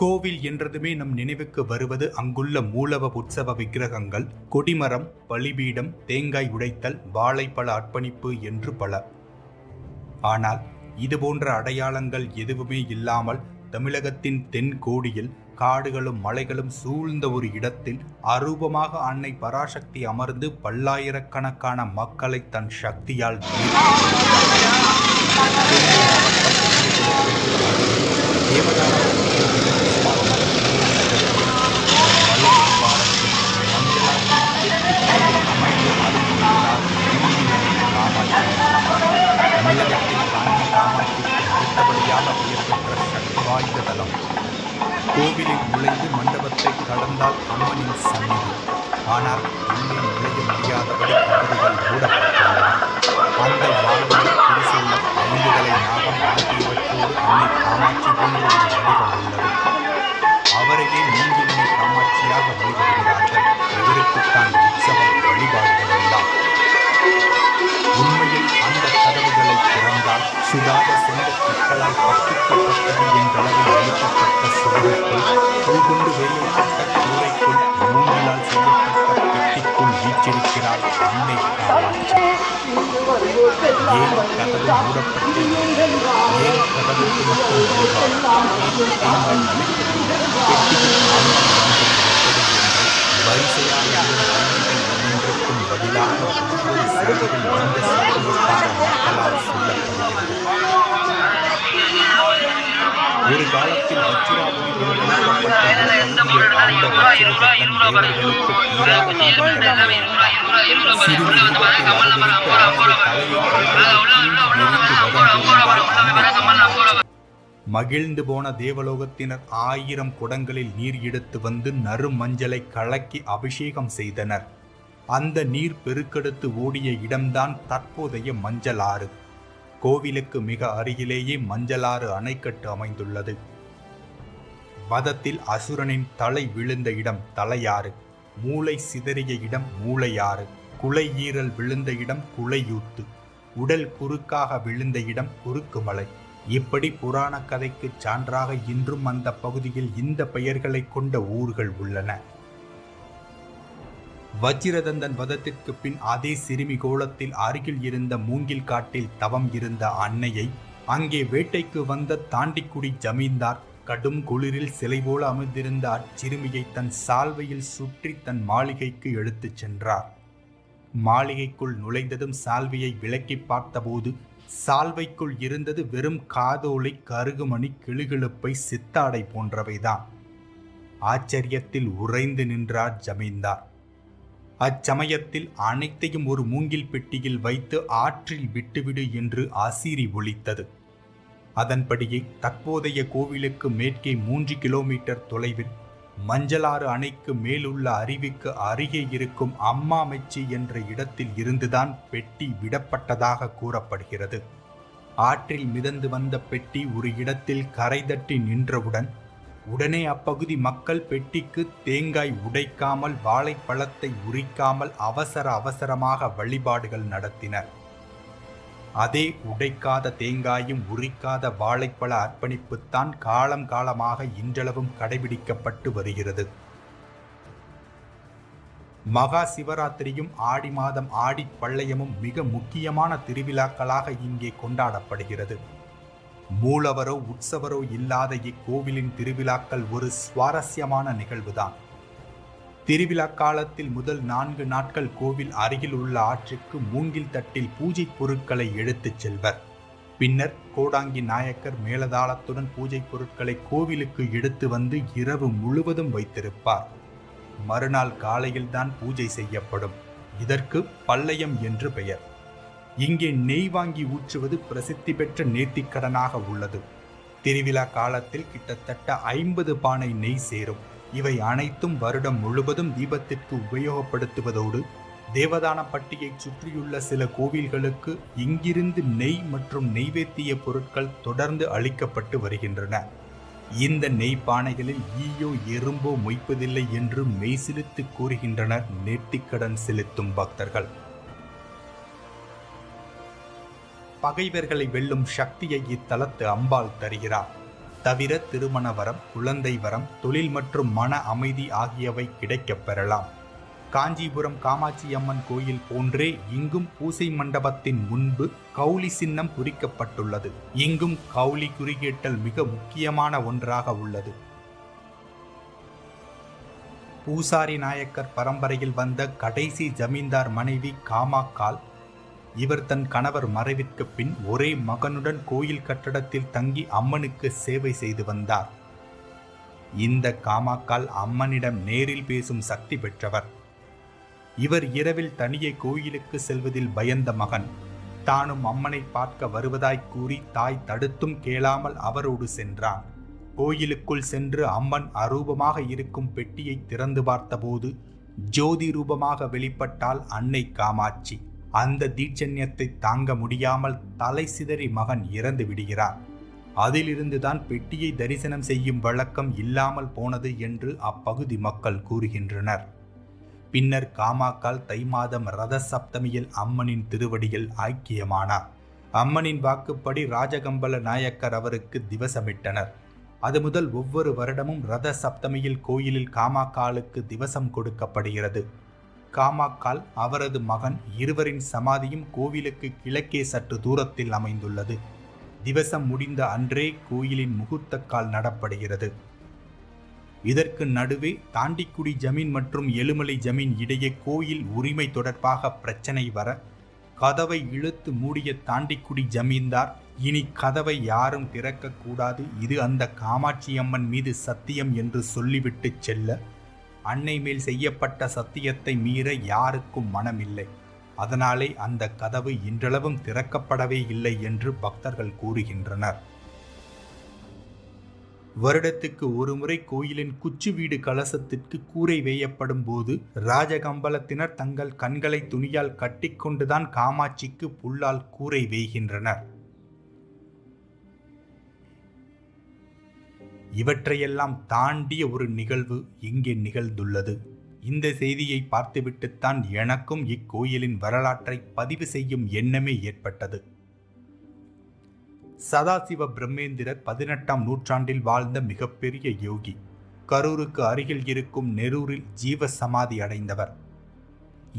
கோவில் என்றதுமே நம் நினைவுக்கு வருவது அங்குள்ள மூலவ உற்சவ விக்கிரகங்கள் கொடிமரம் பலிபீடம் தேங்காய் உடைத்தல் வாழைப்பழ அர்ப்பணிப்பு என்று பல. ஆனால் இதுபோன்ற அடையாளங்கள் எதுவுமே இல்லாமல் தமிழகத்தின் தென்கோடியில் காடுகளும் மலைகளும் சூழ்ந்த ஒரு இடத்தில் அரூபமாக அன்னை பராசக்தி அமர்ந்து பல்லாயிரக்கணக்கான மக்களை தன் சக்தியால் தேவதான. வாய்ந்த தலம். கோவிலில் நுழைந்து மண்டபத்தை கடந்தால் அம்மனின் சந்நிதி. ஆனால் ஏன் கதவு மூடப்பட்டது ஏன் கதவுக்கு மட்டும் வரிசையாக ஒவ்வொன்றுக்கும் பதிலாக ஒவ்வொரு செய்திகள் வந்த புரிந்தார் அன்னை மகிழ்ந்து போன தேவலோகத்தினர் ஆயிரம் குடங்களில் நீர் எடுத்து வந்து நறுமஞ்சளை கலக்கி அபிஷேகம் செய்தனர். அந்த நீர் பெருக்கெடுத்து ஓடிய இடம்தான் தற்போதைய மஞ்சள் ஆறு கோவிலுக்கு மிக அருகிலேயே மஞ்சளாறு அணைக்கட்டு அமைந்துள்ளது. வதத்தில் அசுரனின் தலை விழுந்த இடம் தலையாறு மூளை சிதறிய இடம் மூளையாறு குலை ஈரல் விழுந்த இடம் குலையூத்து உடல் குறுக்காக விழுந்த இடம் குறுக்குமலை. இப்படி புராண கதைக்கு சான்றாக இன்றும் அந்த பகுதியில் இந்த பெயர்களை கொண்ட ஊர்கள் உள்ளன. வஜ்ரதந்தன் வதத்திற்கு பின் அதே சிறுமி கோலத்தில் அருகில் இருந்த மூங்கில் காட்டில் தவம் இருந்த அன்னையை அங்கே வேட்டைக்கு வந்த தாண்டிக்குடி ஜமீன்தார் கடும் குளிரில் சிலை போல அமர்ந்திருந்த அச்சிறுமியை தன் சால்வையில் சுற்றி தன் மாளிகைக்கு எடுத்துச் சென்றார். மாளிகைக்குள் நுழைந்ததும் சால்வையை விலக்கி பார்த்தபோது சால்வைக்குள் இருந்தது வெறும் காதோலை கருகுமணி கிளுகிழுப்பை சித்தாடை போன்றவைதான். ஆச்சரியத்தில் உறைந்து நின்றார் ஜமீன்தார். அச்சமயத்தில் அனைத்தையும் ஒரு மூங்கில் பெட்டியில் வைத்து ஆற்றில் விட்டுவிடு என்று ஆசிரி ஒலித்தது. அதன்படியே தற்போதைய கோவிலுக்கு மேற்கே மூன்று கிலோமீட்டர் தொலைவில் மஞ்சளாறு அணைக்கு மேலுள்ள அருவிக்கு அருகே இருக்கும் அம்மாமைச்சி என்ற இடத்தில் இருந்துதான் பெட்டி விடப்பட்டதாக கூறப்படுகிறது. ஆற்றில் மிதந்து வந்த பெட்டி ஒரு இடத்தில் கரை தட்டி நின்றவுடன் உடனே அப்பகுதி மக்கள் பெட்டிக்கு தேங்காய் உடைக்காமல் வாழைப்பழத்தை உரிக்காமல் அவசர அவசரமாக வழிபாடுகள் நடத்தினர். அதே உடைக்காத தேங்காயும் உரிக்காத வாழைப்பழ அர்ப்பணிப்புத்தான் காலம் காலமாக இன்றளவும் கடைபிடிக்கப்பட்டு வருகிறது. மகா சிவராத்திரியும் ஆடி மாதம் ஆடி பள்ளையமும் மிக முக்கியமான திருவிழாக்களாக இங்கே கொண்டாடப்படுகிறது. மூலவரோ உற்சவரோ இல்லாத இக்கோவிலின் திருவிழாக்கள் ஒரு சுவாரஸ்யமான நிகழ்வுதான். திருவிழா காலத்தில் முதல் நான்கு நாட்கள் கோவில் அருகில் உள்ள ஆற்றுக்கு மூங்கில் தட்டில் பூஜை பொருட்களை எடுத்துச் செல்வர். பின்னர் கோடாங்கி நாயக்கர் மேலதாளத்துடன் பூஜை பொருட்களை கோவிலுக்கு எடுத்து வந்து இரவு முழுவதும் வைத்திருப்பார். மறுநாள் காலையில்தான் பூஜை செய்யப்படும். இதற்கு பல்லயம் என்று பெயர். இங்கே நெய் வாங்கி ஊற்றுவது பிரசித்தி பெற்ற நேர்த்திக்கடனாக உள்ளது. திருவிழா காலத்தில் கிட்டத்தட்ட ஐம்பது பானை நெய் சேரும். இவை அனைத்தும் வருடம் முழுவதும் தீபத்திற்கு உபயோகப்படுத்துவதோடு தேவதானப்பட்டியை சுற்றியுள்ள சில கோவில்களுக்கு இங்கிருந்து நெய் மற்றும் நெய்வேத்திய பொருட்கள் தொடர்ந்து அளிக்கப்பட்டு வருகின்றன. இந்த நெய் பானைகளில் ஈயோ எறும்போ மொய்ப்பதில்லை என்று மெய்சிலித்து கூறுகின்றனர் நேர்த்திக்கடன் செலுத்தும் பக்தர்கள். பகைவர்களை வெல்லும் சக்தியை இத்தலத்து அம்பாள் தருகிறார். தவிர திருமண வரம் குழந்தை வரம் தொழில் மற்றும் மன அமைதி ஆகியவை கிடைக்கப் பெறலாம். காஞ்சிபுரம் காமாட்சி அம்மன் கோயில் போன்றே இங்கும் பூசை மண்டபத்தின் முன்பு கௌலி சின்னம் குறிக்கப்பட்டுள்ளது. இங்கும் கௌலி குறிகேட்டல் மிக முக்கியமான ஒன்றாக உள்ளது. பூசாரி நாயக்கர் பரம்பரையில் வந்த கடைசி ஜமீன்தார் மனைவி காமாக்கால் இவர் தன் கணவர் மறைவிற்கு பின் ஒரே மகனுடன் கோயில் கட்டடத்தில் தங்கி அம்மனுக்கு சேவை செய்து வந்தார். இந்த காமாக்கால் அம்மனிடம் நேரில் பேசும் சக்தி பெற்றவர். இவர் இரவில் தனியே கோயிலுக்கு செல்வதில் பயந்த மகன். தானும் அம்மனை பார்க்க வருவதாய் கூறி தாய் தடுத்தும் கேளாமல் அவரோடு சென்றான். கோயிலுக்குள் சென்று அம்மன் அரூபமாக இருக்கும் பெட்டியை திறந்து பார்த்தபோது ஜோதி ரூபமாக வெளிப்பட்டால் அன்னை காமாட்சி. அந்த தீட்சண்யத்தை தாங்க முடியாமல் தலை சிதறி மகன் இறந்து விடுகிறார். அதிலிருந்துதான் பெட்டியை தரிசனம் செய்யும் வழக்கம் இல்லாமல் போனது என்று அப்பகுதி மக்கள் கூறுகின்றனர். பின்னர் காமாக்கால் தை மாதம் ரத சப்தமியில் அம்மனின் திருவடியில் ஐக்கியமானார். அம்மனின் வாக்குப்படி ராஜகம்பல நாயக்கர் அவருக்கு திவசமிட்டனர். அது முதல் ஒவ்வொரு வருடமும் ரத சப்தமியில் கோயிலில் காமாக்காலுக்கு திவசம் கொடுக்கப்படுகிறது. காமாக்கால் அவரது மகன் இருவரின் சமாதியும் கோவிலுக்கு கிழக்கே சற்று தூரத்தில் அமைந்துள்ளது. திவசம் முடிந்த அன்றே கோயிலின் முகூர்த்தக்கால் நடப்படுகிறது. இதற்கு நடுவே தாண்டிக்குடி ஜமீன் மற்றும் எழுமலை ஜமீன் இடையே கோயில் உரிமை தொடர்பாக பிரச்சனை வர கதவை இழுத்து மூடிய தாண்டிக்குடி ஜமீன்தார் இனி கதவை யாரும் திறக்கக்கூடாது. இது அந்த காமாட்சியம்மன் மீது சத்தியம் என்று சொல்லிவிட்டு செல்ல அன்னை மேல் செய்யப்பட்ட சத்தியத்தை மீற யாருக்கும் மனமில்லை. அதனாலே அந்த கதவு இன்றளவும் திறக்கப்படவே இல்லை என்று பக்தர்கள் கூறுகின்றனர். வருடத்துக்கு ஒருமுறை கோயிலின் குச்சு வீடு கலசத்திற்கு கூரை வேயப்படும் போது ராஜகம்பளத்தினர் தங்கள் கண்களை துணியால் கட்டிக்கொண்டுதான் காமாட்சிக்கு புல்லால் கூரை வேய்கின்றனர். இவற்றையெல்லாம் தாண்டிய ஒரு நிகழ்வு இங்கே நிகழ்ந்துள்ளது. இந்த செய்தியை பார்த்துவிட்டுத்தான் எனக்கும் இக்கோயிலின் வரலாற்றை பதிவு செய்யும் எண்ணமே ஏற்பட்டது. சதாசிவ பிரம்மேந்திரர் பதினெட்டாம் நூற்றாண்டில் வாழ்ந்த மிகப்பெரிய யோகி. கரூருக்கு அருகில் இருக்கும் நெரூரில் ஜீவ சமாதி அடைந்தவர்.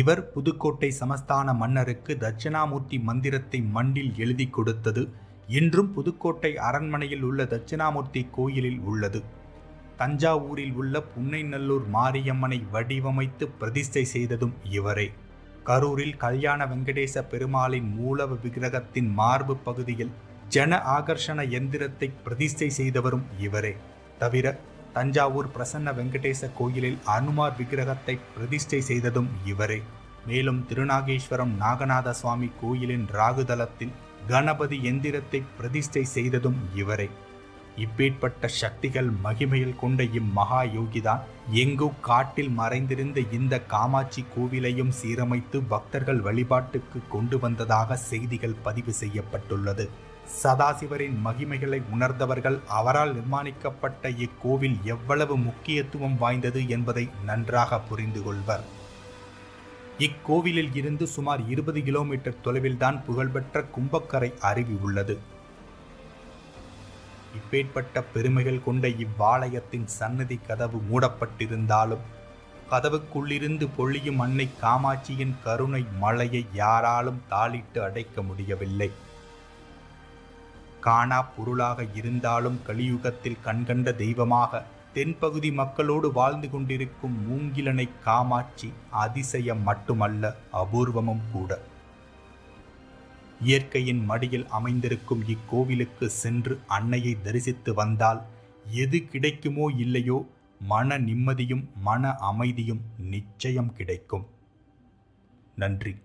இவர் புதுக்கோட்டை சமஸ்தான மன்னருக்கு தட்சிணாமூர்த்தி மந்திரத்தை மண்ணில் எழுதி கொடுத்தது இன்றும் புதுக்கோட்டை அரண்மனையில் உள்ள தட்சிணாமூர்த்தி கோயிலில் உள்ளது. தஞ்சாவூரில் உள்ள புன்னைநல்லூர் மாரியம்மனை வடிவமைத்து பிரதிஷ்டை செய்ததும் இவரே. கரூரில் கல்யாண வெங்கடேச பெருமாளின் மூலவ விக்கிரகத்தின் மார்பு பகுதியில் ஜன ஆகர்ஷண எந்திரத்தை பிரதிஷ்டை செய்தவரும் இவரே. தவிர தஞ்சாவூர் பிரசன்ன வெங்கடேச கோயிலில் அனுமார் விக்கிரகத்தை பிரதிஷ்டை செய்ததும் இவரே. மேலும் திருநாகேஸ்வரம் நாகநாத சுவாமி கோயிலின் ராகுதலத்தில் கணபதி எந்திரத்தை பிரதிஷ்டை செய்ததும் இவரே. இப்பேற்பட்ட சக்திகள் மகிமையில் கொண்ட இம்மகா யோகிதான் எங்கு காட்டில் மறைந்திருந்த இந்த காமாட்சி கோவிலையும் சீரமைத்து பக்தர்கள் வழிபாட்டுக்கு கொண்டு வந்ததாக செய்திகள் பதிவு செய்யப்பட்டுள்ளது. சதாசிவரின் மகிமைகளை உணர்ந்தவர்கள் அவரால் நிர்மாணிக்கப்பட்ட இக்கோவில் எவ்வளவு முக்கியத்துவம் வாய்ந்தது என்பதை நன்றாக புரிந்து கொள்வர் இக்கோவிலில் இருந்து சுமார் இருபது கிலோமீட்டர் தொலைவில்தான் புகழ்பெற்ற கும்பக்கரை அருவி உள்ளது. இப்பேற்பட்ட பெருமைகள் கொண்ட இவ்வாலயத்தின் சன்னதி கதவு மூடப்பட்டிருந்தாலும் கதவுக்குள்ளிருந்து பொழியும் அன்னை காமாட்சியின் கருணை மழையை யாராலும் தாளிட்டு அடைக்க முடியவில்லை. காணா பொருளாக இருந்தாலும் கலியுகத்தில் கண்கண்ட தெய்வமாக தென்பகுதி மக்களோடு வாழ்ந்து கொண்டிருக்கும் மூங்கிலனை காமாட்சி அதிசயம் மட்டுமல்ல அபூர்வமும் கூட. இயற்கையின் மடியில் அமைந்திருக்கும் இக்கோவிலுக்கு சென்று அன்னையை தரிசித்து வந்தால் எது கிடைக்குமோ இல்லையோ மன நிம்மதியும் மன அமைதியும் நிச்சயம் கிடைக்கும். நன்றி.